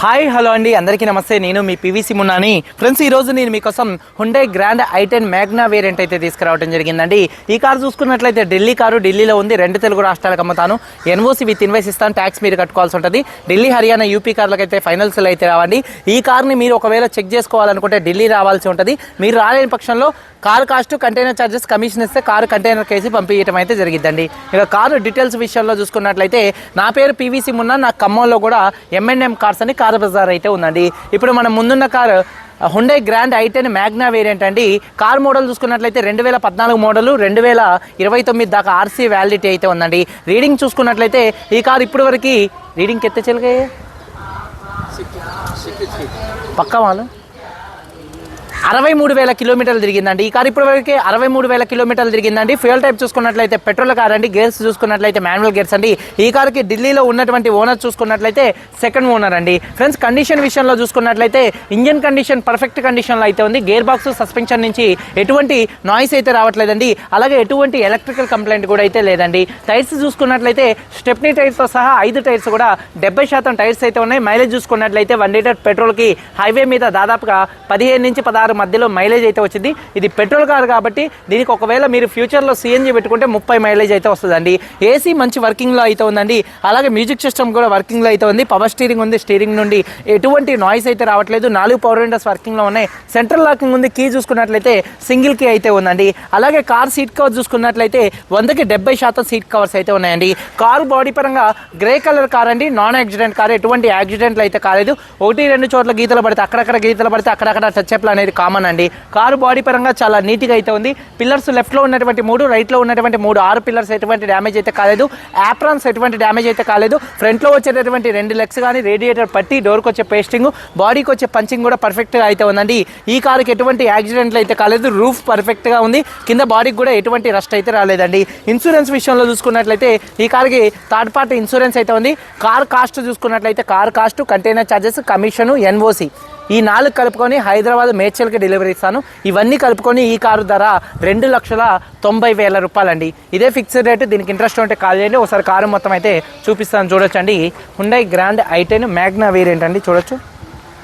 Hi hello అండి. అందరికీ నమస్తే. నేను మీ పివిసి మున్నాని. ఫ్రెండ్స్ ఈరోజు నేను మీకోసం Hyundai Grand i ten Magna variant అయితే తీసుకురావడం జరిగిందండి. ఈ కారు చూసుకున్నట్లయితే ఢిల్లీ కారు ఢిల్లీలో ఉంది. రెండు తెలుగు రాష్ట్రాలకు అమ్ముతాను. ఎన్ఓసి విత్ ఇన్వైస్ ఇస్తాను. ట్యాక్స్ మీరు కట్టుకోవాల్సి ఉంటుంది. ఢిల్లీ హర్యానా యూపీ కార్లకు అయితే ఫైనల్స్లో అయితే రావండి. ఈ కార్ని మీరు ఒకవేళ చెక్ చేసుకోవాలనుకుంటే ఢిల్లీ రావాల్సి ఉంటుంది. మీరు రాలేని పక్షంలో car cost container charges commission ఇస్తే కారు కంటైనర్ కేసి పంపించడం అయితే జరిగిద్దండి. ఇక కారు డీటెయిల్స్ విషయంలో చూసుకున్నట్లయితే నా పేరు పీవీసీ మున్న. నా ఖమ్మంలో కూడా ఎంఎన్ఎం కార్స్ అని కారు బజార్ అయితే ఉందండి. ఇప్పుడు మనం ముందున్న car Hyundai Grand i ten Magna variant అండి. కార్ మోడల్ చూసుకున్నట్లయితే రెండు వేల పద్నాలుగు మోడల్ రెండు వేల ఇరవై తొమ్మిది దాకా ఆర్సీ వ్యాలిడిటీ అయితే ఉందండి. రీడింగ్ చూసుకున్నట్లయితే ఈ కార్ ఇప్పటివరకు రీడింగ్ ఎత్తే చెలిగే పక్క వాళ్ళు? అరవై మూడు వేల కిలోమీటర్లు తిరిగిందండి. ఈ కార్ ఇప్పటివరకు అరవై మూడు వేల కిలోమీటర్లు తిరిగిందండి. ఫ్యూయల్ టైప్ చూసుకున్నట్లయితే పెట్రోల్ కార్ అండి గేర్స్ చూసుకున్నట్లయితే మాన్యువల్ గేర్స్ అండి. ఈ కార్కి ఢిల్లీలో ఉన్నటువంటి ఓనర్ చూసుకున్నట్లయితే సెకండ్ ఓనర్ అండి. ఫ్రెండ్స్ కండిషన్ విషయంలో చూసుకున్నట్లయితే ఇంజన్ కండిషన్ పర్ఫెక్ట్ కండిషన్లో అయితే ఉంది. గేర్ బాక్స్ సస్పెన్షన్ నుంచి ఎటువంటి నాయిస్ అయితే రావట్లేదండి. అలాగే ఎటువంటి ఎలక్ట్రికల్ కంప్లైంట్ కూడా అయితే లేదండి. టైర్స్ చూసుకున్నట్లయితే స్టెప్నీ టైర్స్తో సహా ఐదు టైర్స్ కూడా డెబ్బై శాతం టైర్స్ అయితే ఉన్నాయి. మైలేజ్ చూసుకున్నట్లయితే వన్ లీటర్ పెట్రోల్కి హైవే మీద దాదాపుగా పదిహేను నుంచి పదహారు మధ్యలో మైలేజ్ అయితే వచ్చింది. ఇది పెట్రోల్ కారు కాబట్టి దీనికి ఒకవేళ మీరు ఫ్యూచర్లో సీఎన్జీ పెట్టుకుంటే ముప్పై మైలేజ్ అయితే వస్తుందండి. ఏసీ మంచి వర్కింగ్లో అయితే ఉందండి. అలాగే మ్యూజిక్ సిస్టమ్ కూడా వర్కింగ్లో అయితే ఉంది. పవర్ స్టీరింగ్ ఉంది స్టీరింగ్ నుండి ఎటువంటి నాయిస్ అయితే రావట్లేదు. నాలుగు పవర్ విండోస్ వర్కింగ్లో ఉన్నాయి. సెంట్రల్ లాకింగ్ ఉంది. కీ చూసుకున్నట్లయితే సింగిల్ కీ అయితే ఉందండి. అలాగే కార్ సీట్ కవర్ చూసుకున్నట్లయితే వందకి డెబ్బై శాతం సీట్ కవర్స్ అయితే ఉన్నాయండి. కారు బాడీ పరంగా గ్రే కలర్ కార్ అండి. నాన్ యాక్సిడెంట్ కార్ ఎటువంటి యాక్సిడెంట్లు అయితే కాలేదు. ఒకటి రెండు చోట్ల గీతలు పడితే అక్కడక్కడ గీతలు పడితే అక్కడక్కడ టచ్అప్లు అనేది కామన్ అండి. కారు బాడీ పరంగా చాలా నీట్గా అయితే ఉంది. పిల్లర్స్ లెఫ్ట్లో ఉన్నటువంటి మూడు రైట్లో ఉన్నటువంటి మూడు ఆరు పిల్లర్స్ ఎటువంటి డ్యామేజ్ అయితే కాలేదు. యాప్రాన్స్ ఎటువంటి డ్యామేజ్ అయితే కాలేదు. ఫ్రంట్లో వచ్చేటటువంటి రెండు లెగ్స్ కానీ రేడియేటర్ పట్టి డోర్కి వచ్చే పేస్టింగ్ బాడీకి వచ్చే పంచింగ్ కూడా పర్ఫెక్ట్గా అయితే ఉందండి. ఈ కారుకి ఎటువంటి యాక్సిడెంట్లు అయితే కాలేదు. రూఫ్ పర్ఫెక్ట్గా ఉంది. కింద బాడీకి కూడా ఎటువంటి రస్ట్ అయితే రాలేదండి. ఇన్సూరెన్స్ విషయంలో చూసుకున్నట్లయితే ఈ కార్కి థర్డ్ పార్టీ ఇన్సూరెన్స్ అయితే ఉంది. కార్ కాస్ట్ చూసుకున్నట్లయితే car cost container charges commission NOC ఈ నాలుగు కలుపుకొని హైదరాబాద్ మేడ్చల్కి డెలివరీ ఇస్తాను. ఇవన్నీ కలుపుకొని ఈ కారు ధర రెండు లక్షల తొంభై వేల రూపాయలండి. ఇదే ఫిక్స్డ్ రేట్ దీనికి ఇంట్రెస్ట్ ఉంటే కాల్ చేయండి. ఒకసారి కారు మొత్తం అయితే చూపిస్తాను. చూడొచ్చండి. Hyundai Grand i ten Magna variant అండి. చూడొచ్చు.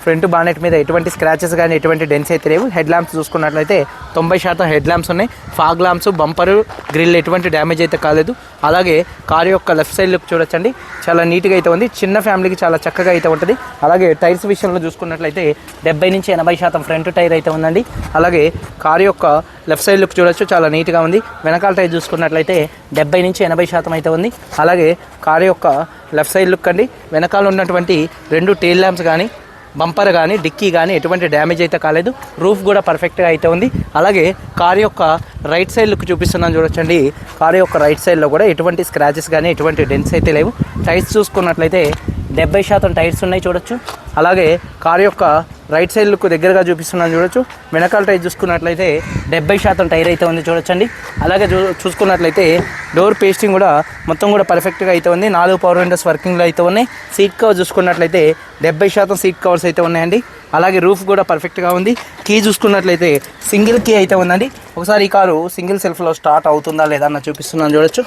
ఫ్రంట్ బానెట్ మీద ఎటువంటి స్క్రాచెస్ కానీ ఎటువంటి డెన్స్ అయితే లేవు. హెడ్ ల్యాంప్స్ చూసుకున్నట్లయితే తొంభై శాతం హెడ్ ల్యాంప్స్ ఉన్నాయి. ఫాగ్ ల్యాంప్స్ బంపర్ గ్రిల్ ఎటువంటి డ్యామేజ్ అయితే కాలేదు. అలాగే కారు యొక్క లెఫ్ట్ సైడ్ లుక్ చూడొచ్చండి. చాలా నీట్గా అయితే ఉంది. చిన్న ఫ్యామిలీకి చాలా చక్కగా అయితే ఉంటుంది. అలాగే టైర్స్ విషయంలో చూసుకున్నట్లయితే డెబ్బై నుంచి ఎనభై శాతం ఫ్రంట్ టైర్ అయితే ఉందండి. అలాగే కారు యొక్క లెఫ్ట్ సైడ్ లుక్ చూడొచ్చు. చాలా నీట్గా ఉంది. వెనకాల టైర్ చూసుకున్నట్లయితే డెబ్బై నుంచి ఎనభై శాతం అయితే ఉంది. అలాగే కారు యొక్క లెఫ్ట్ సైడ్ లుక్ అండి. వెనకాల ఉన్నటువంటి రెండు టెయిల్ ల్యాంప్స్ కానీ బంపర్ కానీ డిక్కీ కానీ ఎటువంటి డ్యామేజ్ అయితే కాలేదు. రూఫ్ కూడా పర్ఫెక్ట్గా అయితే ఉంది. అలాగే కార్ యొక్క రైట్ సైడ్ లుక్ చూపిస్తున్నాను చూడొచ్చండి. కార్ యొక్క రైట్ సైడ్లో కూడా ఎటువంటి స్క్రాచెస్ కానీ ఎటువంటి డెన్స్ అయితే లేవు. టైర్స్ చూసుకున్నట్లయితే డెబ్బై శాతం టైర్స్ ఉన్నాయి చూడొచ్చు. అలాగే కార్ యొక్క రైట్ సైడ్ లుక్ దగ్గరగా చూపిస్తున్నాను చూడొచ్చు. వెనకాల టైర్ చూసుకున్నట్లయితే డెబ్బై శాతం టైర్ అయితే ఉంది చూడొచ్చండి. అలాగే చూ చూసుకున్నట్లయితే డోర్ పేస్టింగ్ కూడా మొత్తం కూడా పర్ఫెక్ట్గా అయితే ఉంది. నాలుగు పవర్ విండోస్ వర్కింగ్లో అయితే ఉన్నాయి. సీట్ కవర్ చూసుకున్నట్లయితే డెబ్బై శాతం సీట్ కవర్స్ అయితే ఉన్నాయండి. అలాగే రూఫ్ కూడా పర్ఫెక్ట్గా ఉంది. కీ చూసుకున్నట్లయితే సింగిల్ కీ అయితే ఉందండి. ఒకసారి ఈ కారు సింగిల్ సెల్ఫ్లో స్టార్ట్ అవుతుందా లేదా అన్న చూపిస్తున్నాను చూడొచ్చు.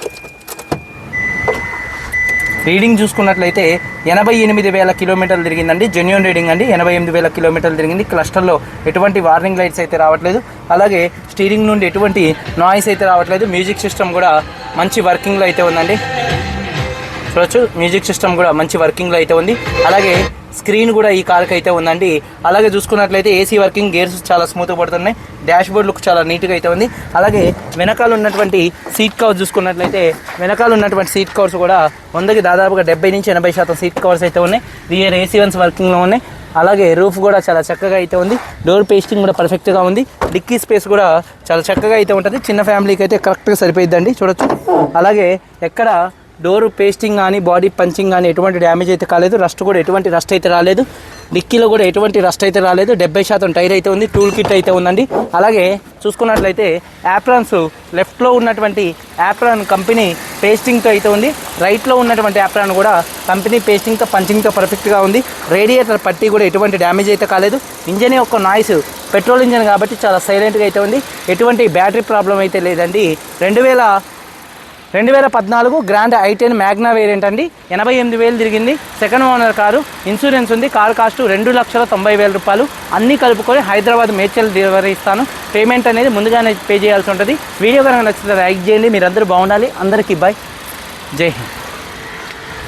రీడింగ్ చూసుకున్నట్లయితే ఎనభై ఎనిమిది వేల కిలోమీటర్లు తిరిగిందండి. జెన్యున్ రీడింగ్ అండి. ఎనభై ఎనిమిది వేల కిలోమీటర్లు తిరిగింది. క్లస్టర్లో ఎటువంటి వార్నింగ్ లైట్స్ అయితే రావట్లేదు. అలాగే స్టీరింగ్ నుండి ఎటువంటి నాయిస్ అయితే రావట్లేదు. మ్యూజిక్ సిస్టమ్ కూడా మంచి వర్కింగ్లో అయితే ఉందండి. చూడొచ్చు. మ్యూజిక్ సిస్టమ్ కూడా మంచి వర్కింగ్లో అయితే ఉంది. అలాగే స్క్రీన్ కూడా ఈ కార్కి అయితే ఉందండి. అలాగే చూసుకున్నట్లయితే ఏసీ వర్కింగ్ గేర్స్ చాలా స్మూత్గా పడుతున్నాయి. డాష్ బోర్డ్ లుక్ చాలా నీట్గా అయితే ఉంది. అలాగే వెనకాల ఉన్నటువంటి సీట్ కవర్స్ చూసుకున్నట్లయితే వెనకాల ఉన్నటువంటి సీట్ కవర్స్ కూడా వందకి దాదాపుగా డెబ్బై నుంచి ఎనభై శాతం సీట్ కవర్స్ అయితే ఉన్నాయి. రియర్ ఏసీ వన్స్ వర్కింగ్లో ఉన్నాయి. అలాగే రూఫ్ కూడా చాలా చక్కగా అయితే ఉంది. డోర్ పేస్టింగ్ కూడా పర్ఫెక్ట్గా ఉంది. డిక్కీ స్పేస్ కూడా చాలా చక్కగా అయితే ఉంటుంది. చిన్న ఫ్యామిలీకి అయితే కరెక్ట్గా సరిపోయిద్దండి. చూడొచ్చు. అలాగే ఎక్కడ డోర్ పేస్టింగ్ కానీ బాడీ పంచింగ్ కానీ ఎటువంటి డ్యామేజ్ అయితే కాలేదు. రస్ట్ కూడా ఎటువంటి రస్ట్ అయితే రాలేదు. డిక్కీలో కూడా ఎటువంటి రస్ట్ అయితే రాలేదు. డెబ్బై శాతం టైర్ అయితే ఉంది. టూల్ కిట్ అయితే ఉందండి. అలాగే చూసుకున్నట్లయితే యాప్రాన్స్ లెఫ్ట్లో ఉన్నటువంటి యాప్రాన్ కంపెనీ పేస్టింగ్తో అయితే ఉంది. రైట్లో ఉన్నటువంటి యాప్రాన్ కూడా కంపెనీ పేస్టింగ్తో పంచింగ్తో పర్ఫెక్ట్గా ఉంది. రేడియేటర్ పట్టి కూడా ఎటువంటి డ్యామేజ్ అయితే కాలేదు. ఇంజన్ యొక్క నాయిస్ పెట్రోల్ ఇంజన్ కాబట్టి చాలా సైలెంట్గా అయితే ఉంది. ఎటువంటి బ్యాటరీ ప్రాబ్లం అయితే లేదండి. రెండు వేల రెండు వేల పద్నాలుగు Grand i ten Magna variant అండి. ఎనభై ఎనిమిది వేలు తిరిగింది. Second owner car. ఇన్సూరెన్స్ ఉంది. కారు కాస్ట్ రెండు లక్షల తొంభై వేల రూపాయలు. అన్నీ కలుపుకొని హైదరాబాద్ మేడ్చల్ డెలివరీ ఇస్తాను. పేమెంట్ అనేది ముందుగానే పే చేయాల్సి ఉంటుంది. వీడియో కనుక నచ్చితే లైక్ చేయండి. మీరందరూ బాగుండాలి. అందరికీ బాయ్ జై హింద్.